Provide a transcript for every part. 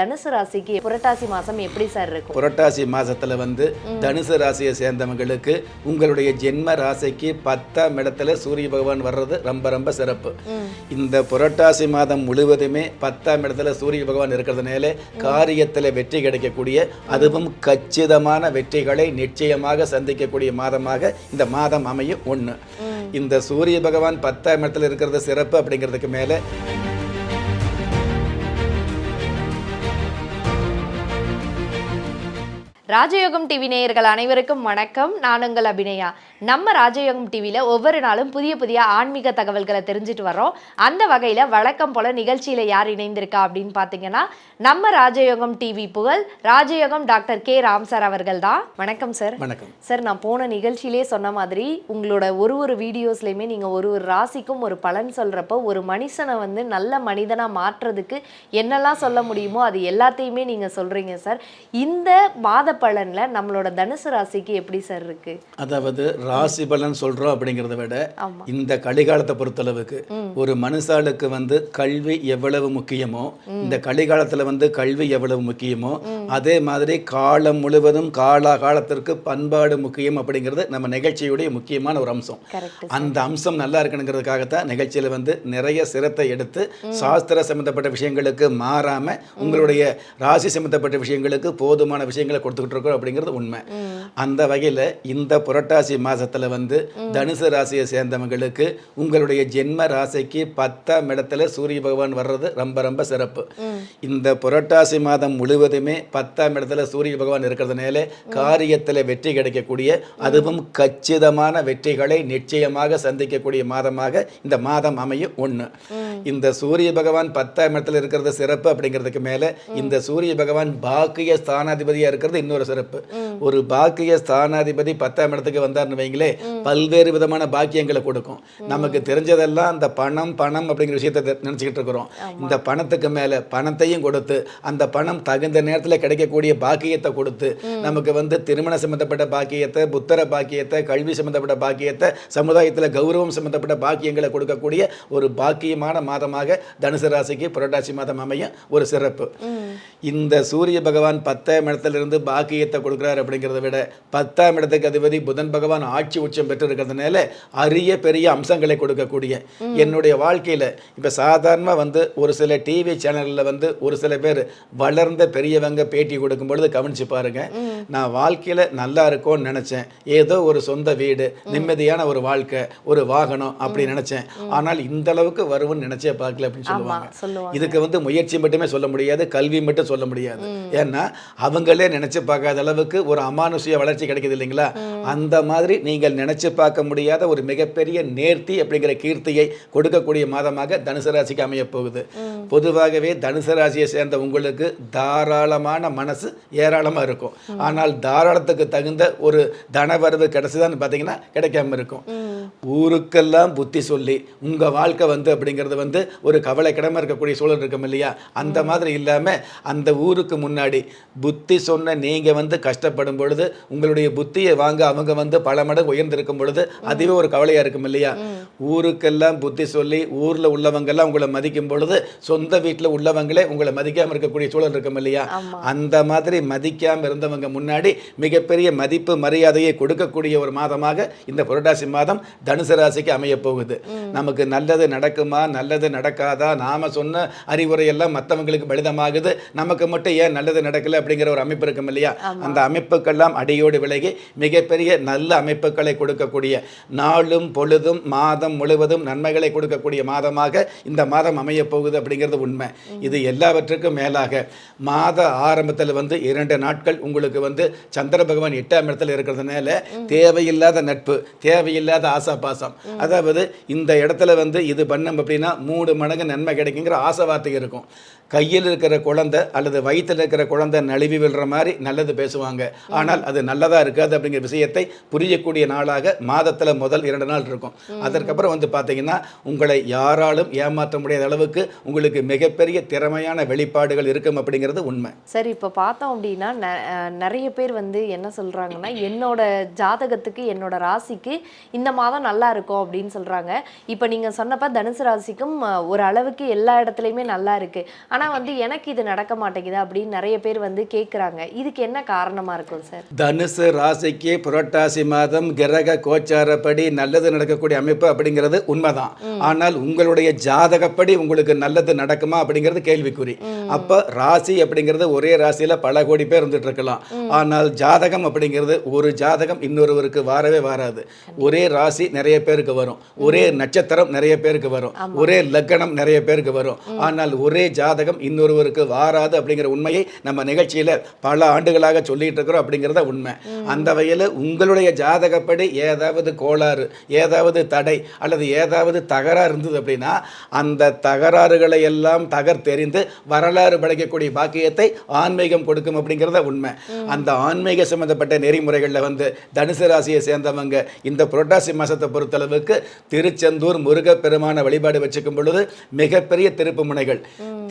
தனுசு ராசிக்கு புரட்டாசி மாசம் எப்படி சார் இருக்கும்? புரட்டாசி மாசத்துல வந்து தனுசு ராசியை சேர்ந்தவங்களுக்கு உங்களுடைய ஜென்ம ராசிக்கு பத்தாம் இடத்துல சூரிய பகவான் வர்றது ரொம்ப ரொம்ப சிறப்பு. இந்த புரட்டாசி மாதம் முழுவதுமே பத்தாம் இடத்துல சூரிய பகவான் இருக்கிறதுனால காரியத்தில் வெற்றி கிடைக்கக்கூடிய அதுவும் கச்சிதமான வெற்றிகளை நிச்சயமாக சந்திக்கக்கூடிய மாதமாக இந்த மாதம் அமையும். ஒன்று இந்த சூரிய பகவான் பத்தாம் இடத்துல இருக்கிறது சிறப்பு அப்படிங்கிறதுக்கு மேலே ராஜயோகம் டிவி நேயர்கள் அனைவருக்கும் வணக்கம். நான் உங்கள் அபிநயா. நம்ம ராஜயோகம் டிவியில் ஒவ்வொரு நாளும் புதிய புதிய ஆன்மீக தகவல்களை தெரிஞ்சுட்டு வரோம் அந்த வகையில் வழக்கம் போல நிகழ்ச்சியில் யார் இணைந்திருக்கா அப்படின்னு பார்த்தீங்கன்னா நம்ம ராஜயோகம் டிவி புகழ் ராஜயோகம் டாக்டர் கே. ராம் சார் அவர்கள் தான். வணக்கம் சார். வணக்கம். சார் நான் போன நிகழ்ச்சியிலே சொன்ன மாதிரி உங்களோட ஒரு ஒரு வீடியோஸ்லையுமே நீங்கள் ஒரு ஒரு ராசிக்கும் ஒரு பலன் சொல்கிறப்போ ஒரு மனுஷனை வந்து நல்ல மனிதனாக மாற்றுறதுக்கு என்னெல்லாம் சொல்ல முடியுமோ அது எல்லாத்தையுமே நீங்கள் சொல்கிறீங்க சார். இந்த மாத பலனில் நம்மளோட தனுசு ராசிக்கு எப்படி சார் இருக்கு? அதாவது ராசி பலன் சொல்றோம் அப்படிங்கிறத விட. இந்த கலிகாலத்தை பொறுத்தளவுக்கு ஒரு மனுஷாளுக்கு வந்து கல்வி எவ்வளவு முக்கியமோ இந்த கலிகாலத்துல வந்து கல்வி எவ்வளவு முக்கியமோ அதே மாதிரி காலம் முழுவதும் காலா காலத்திற்கு பண்பாடு முக்கியம் அப்படிங்கிறது நம்ம நிகழ்ச்சியுடைய முக்கியமான ஒரு அம்சம். அந்த அம்சம் நல்லா இருக்கணுங்கிறதுக்காகத்தான் நிகழ்ச்சியில் வந்து நிறைய சிரத்தை எடுத்து சாஸ்திர சம்மந்தப்பட்ட விஷயங்களுக்கு மாறாம உங்களுடைய ராசி சம்மந்தப்பட்ட விஷயங்களுக்கு போதுமான விஷயங்களை கொடுத்துக்கிட்டு இருக்கோம் அப்படிங்கிறது உண்மை. அந்த வகையில் இந்த புரட்டாசி மாசத்துல வந்து தனுசு ராசியை சேர்ந்தவங்களுக்கு உங்களுடைய ஜென்ம ராசிக்கு பத்தாம் இடத்துல சூரிய பகவான் வர்றது ரொம்ப ரொம்ப சிறப்பு. இந்த புரட்டாசி மாதம் முழுவதுமே பத்தாம் இடத்துல சூரிய பகவான் இருக்கிறதுனால காரியத்தில் வெற்றி கிடைக்கக்கூடிய அதுவும் கச்சிதமான வெற்றிகளை நிச்சயமாக சந்திக்கக்கூடிய மாதமாக இந்த மாதம் அமையும் ஒன்று இந்த சூரிய பகவான் பத்தாம் இடத்துல இருக்கிறது சிறப்பு அப்படிங்கிறதுக்கு மேலே இந்த சூரிய பகவான் பாக்கிய ஸ்தானாதிபதியாக இருக்கிறது இன்னொரு சிறப்பு. ஒரு பாக்கிய ஸ்தானாதிபதி பத்தாம் இடத்துக்கு வந்தார்னு வைங்களே பல்வேறு விதமான பாக்கியங்களை கொடுக்கும். நமக்கு தெரிஞ்சதெல்லாம் அந்த பணம் பணம் அப்படிங்கிற விஷயத்தை நினைச்சுக்கிட்டு இருக்கிறோம். இந்த பணத்துக்கு மேலே பணத்தையும் கொடுத்து அந்த பணம் தகுந்த நேரத்தில் கிடைக்கக்கூடிய பாக்கியத்தை கொடுத்து நமக்கு வந்து திருமண சம்பந்தப்பட்ட பாக்கியத்தை புத்தர பாக்கியத்தை கல்வி சம்பந்தப்பட்ட பாக்கியத்தை சமுதாயத்தில் கௌரவம் சம்பந்தப்பட்ட பாக்கியங்களை கொடுக்கக்கூடிய ஒரு பாக்கியமான மாதமாக தனுசு ராசிக்கு புரட்டாசி மாதம் அமையும் ஒரு சிறப்பு. இந்த சூரிய பகவான் பத்தாம் இடத்துல இருந்து பாக்கியத்தை கொடுக்குறாரு அப்படிங்கிறத விட பத்தாம் இடத்துக்கு அதிபதி புதன் பகவான் ஆட்சி உச்சம் பெற்று இருக்கிறதுனால அரிய பெரிய அம்சங்களை கொடுக்கக்கூடிய என்னுடைய வாழ்க்கையில் இப்போ சாதாரணமாக வந்து ஒரு சில டிவி சேனலில் வந்து ஒரு சில பேர் வளர்ந்த பெரியவங்க பேட்டி கொடுக்கும் பொழுது கவனிச்சு பாருங்க. நான் வாழ்க்கையில் நல்லா இருக்கும்னு நினச்சேன். ஏதோ ஒரு சொந்த வீடு நிம்மதியான ஒரு வாழ்க்கை ஒரு வாகனம் அப்படி நினச்சேன். ஆனால் இந்த அளவுக்கு வரும்னு நினச்சே பார்க்கல அப்படின்னு சொல்லுவாங்க. இதுக்கு வந்து முயற்சி மட்டுமே சொல்ல முடியாது கல்வி மட்டும் சொல்ல முடியாது. ஏன்னா அவங்களே நினைச்சு எதிர்பார்க்காத அளவுக்கு ஒரு அமானுஷிய வளர்ச்சி கிடைக்குது இல்லைங்களா? அந்த மாதிரி நீங்கள் நினைச்சு பார்க்க முடியாத ஒரு மிகப்பெரிய நேர்த்தி அப்படிங்கிற கீர்த்தியை கொடுக்கக்கூடிய மாதமாக தனுசு ராசிக்கு அமைய போகுது. பொதுவாகவே தனுசு ராசியை சேர்ந்த உங்களுக்கு தாராளமான மனசு ஏராளமாக இருக்கும். ஆனால் தாராளத்துக்கு தகுந்த ஒரு தனவரவு கிடைச்சுதான்னு பார்த்தீங்கன்னா கிடைக்காம இருக்கும். ஊருக்கெல்லாம் புத்தி சொல்லி உங்கள் வாழ்க்கை வந்து அப்படிங்கிறது வந்து ஒரு கவலைக்கிடமாக இருக்கக்கூடிய சூழல் இருக்கும் இல்லையா? அந்த மாதிரி இல்லாமல் அந்த ஊருக்கு முன்னாடி புத்தி சொன்ன நீங்க வந்து கஷ்டப்படும் பொழுது உங்களுடைய புத்தியை வாங்க அவங்க வந்து பல மடங்கு உயர்ந்திருக்கும் பொழுது அதுவே ஒரு கவலையா இருக்கும் இல்லையா? ஊருக்கெல்லாம் புத்தி சொல்லி ஊர்ல உள்ளவங்க எல்லாம் உங்களை மதிக்கும் பொழுது சொந்த வீட்டுல உள்ளவங்களே உங்களை மதிக்காம இருக்கக்கூடிய சூழல் இருக்கும் இல்லையா. அந்த மாதிரி மதிக்காம இருந்தவங்க முன்னாடி மிகப்பெரிய மதிப்பு மரியாதையை கொடுக்கக்கூடிய ஒரு மாதமாக இந்த புரட்டாசி மாதம் தனுசு ராசிக்கு அமைய போகுது. நமக்கு நல்லது நடக்குமா நல்லது நடக்காதா? நாம சொன்ன அறிவுரை எல்லாம் மற்றவங்களுக்கு பலிதமாகுது. நமக்கு மட்டும் ஏன் நல்லது நடக்கல அப்படிங்கிற ஒரு அமைப்பு இருக்கும் இல்லையா? அந்த அமைப்புக்கெல்லாம் அடியோடு விலகி மிகப்பெரிய நல்ல அமைப்புகளை கொடுக்கக்கூடிய நாளும் பொழுதும் மாதம் முழுவதும் நன்மைகளை கொடுக்கக்கூடிய மாதமாக இந்த மாதம் அமைய போகுது அப்படிங்கிறது உண்மை. இது எல்லாவற்றுக்கும் மேலாக மாத ஆரம்பத்தில் வந்து இரண்டு நாட்கள் உங்களுக்கு வந்து சந்திர பகவான் எட்டாம் இடத்துல இருக்கிறதுனால தேவையில்லாத நட்பு தேவையில்லாத ஆசா பாசம் அதாவது இந்த இடத்துல வந்து இது பண்ணோம் அப்படின்னா மூணு மடங்கு நன்மை கிடைக்குங்கிற ஆசை வார்த்தை இருக்கும். கையில் இருக்கிற குழந்தை அல்லது வயிற்றில் இருக்கிற குழந்தை நழுவி விழுற மாதிரி நல்ல நல்லது பேசுவாங்க. ஆனால் அது நல்லதாக இருக்காது அப்படிங்கிற விஷயத்தை புரியக்கூடிய நாளாக மாதத்தில் முதல் இரண்டு நாள் இருக்கும். அதற்கப்புறம் வந்து பார்த்தீங்கன்னா உங்களை யாராலும் ஏமாற்ற முடியாத அளவுக்கு உங்களுக்கு மிகப்பெரிய திறமையான வெளிப்பாடுகள் இருக்கும் அப்படிங்கிறது உண்மை. சரி இப்போ பார்த்தோம் அப்படின்னா நிறைய பேர் வந்து என்ன சொல்கிறாங்கன்னா என்னோட ஜாதகத்துக்கு என்னோட ராசிக்கு இந்த மாதம் நல்லா இருக்கும் அப்படின்னு சொல்கிறாங்க இப்போ நீங்கள் சொன்னப்போ தனுசு ராசிக்கும் ஒரு அளவுக்கு எல்லா இடத்துலையுமே நல்லா இருக்குது ஆனால் வந்து எனக்கு இது நடக்க மாட்டேங்குது அப்படின்னு நிறைய பேர் வந்து கேட்குறாங்க இதுக்கு என்ன காரணமா இருக்கும் சார்? தனுசு ராசிக்கு புரட்டாசி மாதம் கிரக கோச்சாரப்படி நல்லது நடக்கக்கூடிய அமைப்பு அப்படிங்கிறது உண்மைதான். ஆனால் உங்களுடைய ஜாதகப்படி உங்களுக்கு நல்லது நடக்குமா அப்படிங்கிறது கேள்விக்குறி. அப்ப ராசி அப்படிங்கிறது ஒரே ராசியில பல கோடி பேர் இருந்துட்டு இருக்கலாம் ஆனால் ஜாதகம் அப்படிங்கிறது ஒரு ஜாதகம் இன்னொருவருக்கு வரவே வராது. ஒரே ராசி நிறைய பேருக்கு வரும். ஒரே நட்சத்திரம் நிறைய பேருக்கு வரும். ஒரே லக்கணம் நிறைய பேருக்கு வரும். ஆனால் ஒரே ஜாதகம் இன்னொருவருக்கு வாராது அப்படிங்கிற உண்மையை நம்ம நிகழ்ச்சியில பல ஆண்டுகளாக சொல்லிட்டு இருக்கிறோம் அப்படிங்கிறத உண்மை. அந்த வகையில் உங்களுடைய ஜாதகப்படி ஏதாவது கோளாறு ஏதாவது தடை அல்லது ஏதாவது தகராறு இருந்தது அப்படின்னா அந்த தகராறுகளை எல்லாம் தகர்த்தெறிந்து வரலாறு படைக்கக்கூடிய பாக்கியத்தை ஆன்மீகம் கொடுக்கும் அப்படிங்கிறத உண்மை. அந்த ஆன்மீக சம்பந்தப்பட்ட நெறிமுறைகளில் வந்து தனுசு ராசியை சேர்ந்தவங்க இந்த புரட்டாசி மாசத்தை பொறுத்தளவுக்கு திருச்செந்தூர் முருகப்பெருமான வழிபாடு வச்சுக்கும் பொழுது மிகப்பெரிய திருப்பு முனைகள்.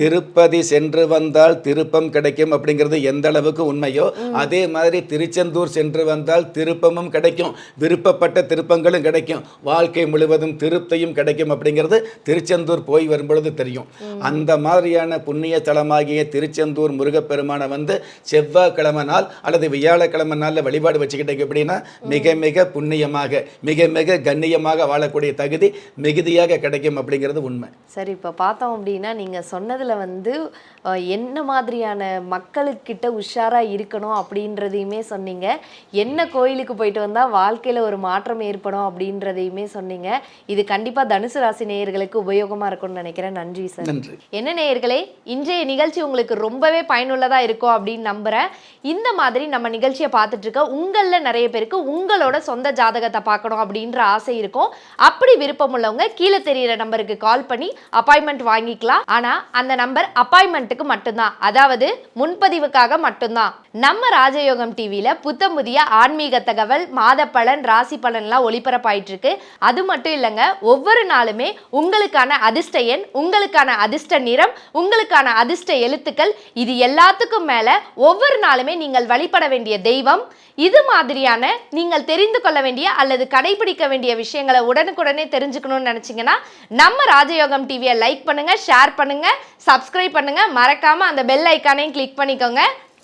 திருப்பதி சென்று வந்தால் திருப்பம் கிடைக்கும் அப்படிங்கிறது எந்த அளவுக்கு உண்மையோ அதே மாதிரி திருச்செந்தூர் சென்று வந்தால் திருப்பமும் கிடைக்கும் விருப்பப்பட்ட திருப்பங்களும் கிடைக்கும். வாழ்க்கை முழுவதும் திருப்தியும் கிடைக்கும் அப்படிங்கிறது திருச்செந்தூர் போய் வரும்பொழுது தெரியும். அந்த மாதிரியான புண்ணிய தலமாகிய திருச்செந்தூர் முருகப்பெருமானை வந்து செவ்வாய்க்கிழமை நாள் அல்லது வியாழக்கிழமை நாளில் வழிபாடு வச்சுக்கிட்டீங்க அப்படின்னா மிக மிக புண்ணியமாக மிக மிக கண்ணியமாக வாழக்கூடிய தகுதி மிகுதியாக கிடைக்கும் அப்படிங்கிறது உண்மை. சரி இப்போ பார்த்தோம் அப்படின்னா நீங்கள் சொன்னதில் வந்து என்ன மாதிரியான மக்களுக்கிட்ட உஷாராக இருக்கணும் அப்படின்றதையுமே சொன்னீங்க. என்ன கோயிலுக்கு போயிட்டு வந்தால் வாழ்க்கையில் ஒரு மாற்றம் ஏற்படும் அப்படின்றதையுமே சொன்னீங்க. இது கண்டிப்பாக தனுசு ராசி நேயர்களுக்கு உபயோகமாக இருக்கும்னு நினைக்கிறேன். நன்றி சார். நன்றி. என்ன நேயர்களே இன்றைய நிகழ்ச்சி உங்களுக்கு ரொம்பவே பயனுள்ளதாக இருக்கும் அப்படின்னு நம்புகிறேன் இந்த மாதிரி நம்ம நிகழ்ச்சியை பார்த்துட்டு இருக்க உங்களில் நிறைய பேருக்கு உங்களோட சொந்த ஜாதகத்தை பார்க்கணும் அப்படின்ற ஆசை இருக்கும். அப்படி விருப்பம் உள்ளவங்க கீழே தெரியிற நம்பருக்கு கால் பண்ணி அப்பாயின்மெண்ட் வாங்கிக்கலாம். ஆனால் அந்த நம்பர் அப்பாயின்மெண்ட்டுக்கு மட்டும்தான். அதாவது முன்பதிவுக்காக மட்டும்தான். நம்ம ராஜயோகம் டிவியில் புத்தம் புதிய ஆன்மீக தகவல் மாத பலன் ராசி பலன்லாம் ஒளிபரப்பாயிட்டு இருக்கு அது மட்டும் இல்லைங்க ஒவ்வொரு நாளுமே உங்களுக்கான அதிர்ஷ்ட எண் உங்களுக்கான அதிர்ஷ்ட நிறம் உங்களுக்கான அதிர்ஷ்ட எழுத்துக்கள் இது எல்லாத்துக்கும் மேல ஒவ்வொரு நாளுமே நீங்கள் வழிபட வேண்டிய தெய்வம். இது மாதிரியான நீங்கள் தெரிந்து கொள்ள வேண்டிய அல்லது கடைபிடிக்க வேண்டிய விஷயங்களை உடனுக்குடனே தெரிஞ்சுக்கணும்னு நினச்சிங்கன்னா நம்ம ராஜயோகம் டிவியை லைக் பண்ணுங்க ஷேர் பண்ணுங்க சப்ஸ்கிரைப் பண்ணுங்க. மறக்காம அந்த பெல் ஐக்கானையும் கிளிக் பண்ணிக்கோங்க.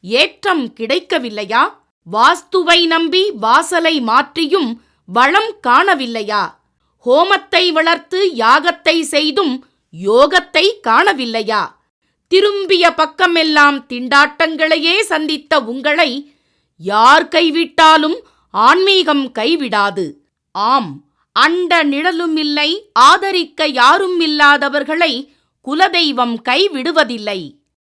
ஏற்றம் கிடைக்கவில்லையா? வாஸ்துவை நம்பி வாசலை மாற்றியும் வளம் காணவில்லையா? ஹோமத்தை வளர்த்து யாகத்தை செய்தும் யோகத்தை காணவில்லையா? திரும்பிய பக்கமெல்லாம் திண்டாட்டங்களையே சந்தித்த உங்களை யார் கைவிட்டாலும் ஆன்மீகம் கைவிடாது. ஆம் அண்ட நிழலுமில்லை ஆதரிக்க யாரும் இல்லாதவர்களை குலதெய்வம் கைவிடுவதில்லை.